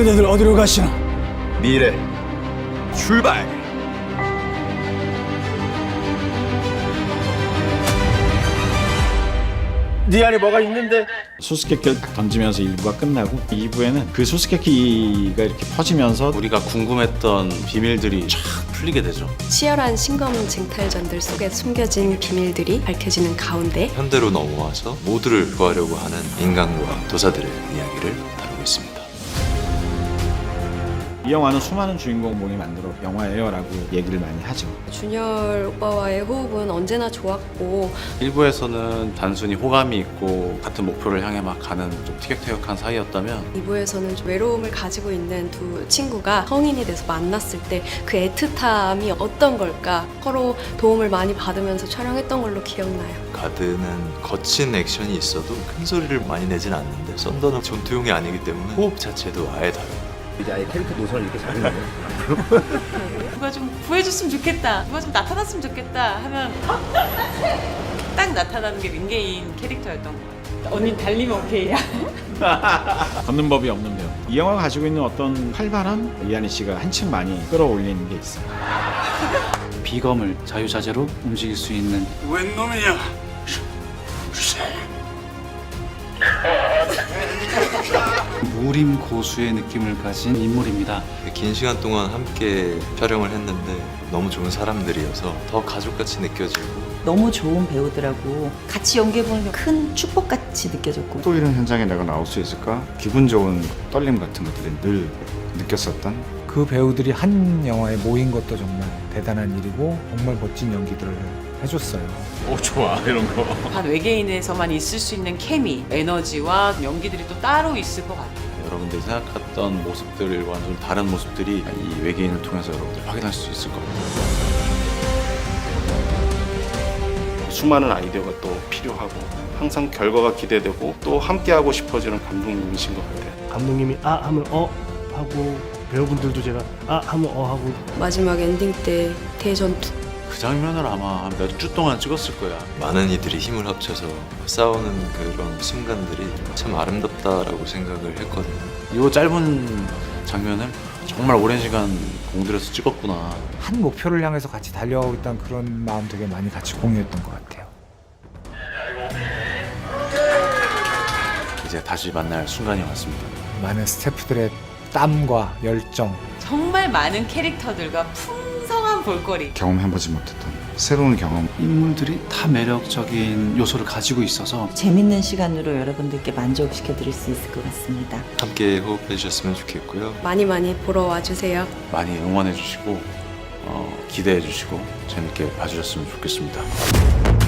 그대들 어디로 가시나? 미래 출발. 네 안에 뭐가 있는데 수수께끼를 던지면서 1부가 끝나고 2부에는 그 수수께끼가 이렇게 퍼지면서 우리가 궁금했던 비밀들이 쫙 풀리게 되죠. 치열한 신검 쟁탈전들 속에 숨겨진 비밀들이 밝혀지는 가운데 현대로 넘어와서 모두를 구하려고 하는 인간과 도사들의 이야기를 다루고 있습니다. 이 영화는 수많은 주인공이 만들어 영화예요라고 얘기를 많이 하죠. 준열 오빠와의 호흡은 언제나 좋았고 1부에서는 단순히 호감이 있고 같은 목표를 향해 막 가는 좀 티격태격한 사이였다면 2부에서는 좀 외로움을 가지고 있는 두 친구가 성인이 돼서 만났을 때 그 애틋함이 어떤 걸까 서로 도움을 많이 받으면서 촬영했던 걸로 기억나요. 가드는 거친 액션이 있어도 큰 소리를 많이 내진 않는데 썬더는 전투용이 아니기 때문에 호흡 자체도 아예 다르고 이제 아예 캐릭터 노선을 이렇게 잡는 거예요. 누가 좀 구해줬으면 좋겠다. 누가 좀 나타났으면 좋겠다 하면 딱 나타나는 게 민계인 캐릭터였던 것 같아요. 언니 달리면 오케이야. 걷는 법이 없는 배우. 이 영화가 가지고 있는 어떤 활발함 이한희 씨가 한층 많이 끌어올리는 게 있어요. 비검을 자유자재로 움직일 수 있는 웬 놈이냐? 무림 고수의 느낌을 가진 인물입니다. 긴 시간 동안 함께 촬영을 했는데 너무 좋은 사람들이어서 더 가족같이 느껴지고 너무 좋은 배우들하고 같이 연기해보는 게 큰 축복같이 느껴졌고 또 이런 현장에 내가 나올 수 있을까? 기분 좋은 떨림 같은 것들이 늘 느꼈었던 그 배우들이 한 영화에 모인 것도 정말 대단한 일이고 정말 멋진 연기들을 해줬어요. 오 좋아 이런 거. 반 외계인에서만 있을 수 있는 케미, 에너지와 연기들이 또 따로 있을 것 같아요. 여러분들이 생각했던 모습들과는 좀 다른 모습들이 이 외계인을 통해서 여러분들 확인할 수 있을 겁니다. 수많은 아이디어가 또 필요하고 항상 결과가 기대되고 또 함께하고 싶어지는 감독님이신 것 같아요. 감독님이 아 하면 어 하고 배우분들도 제가 아 하면 어 하고 마지막 엔딩 때 대전투 그 장면을 아마 몇 주 동안 찍었을 거야. 많은 이들이 힘을 합쳐서 싸우는 그런 순간들이 참 아름답다라고 생각을 했거든요. 이 짧은 장면을 정말 오랜 시간 공들여서 찍었구나. 한 목표를 향해서 같이 달려가고 있다는 그런 마음 되게 많이 같이 공유했던 것 같아요. 이제 다시 만날 순간이 왔습니다. 많은 스태프들의 땀과 열정 정말 많은 캐릭터들과 풍 볼거리. 경험해보지 못했던 새로운 경험 인물들이 다 매력적인 요소를 가지고 있어서 재밌는 시간으로 여러분들께 만족시켜 드릴 수 있을 것 같습니다. 함께 호흡해 주셨으면 좋겠고요. 많이 많이 보러 와주세요. 많이 응원해 주시고 어, 기대해 주시고 재밌게 봐주셨으면 좋겠습니다.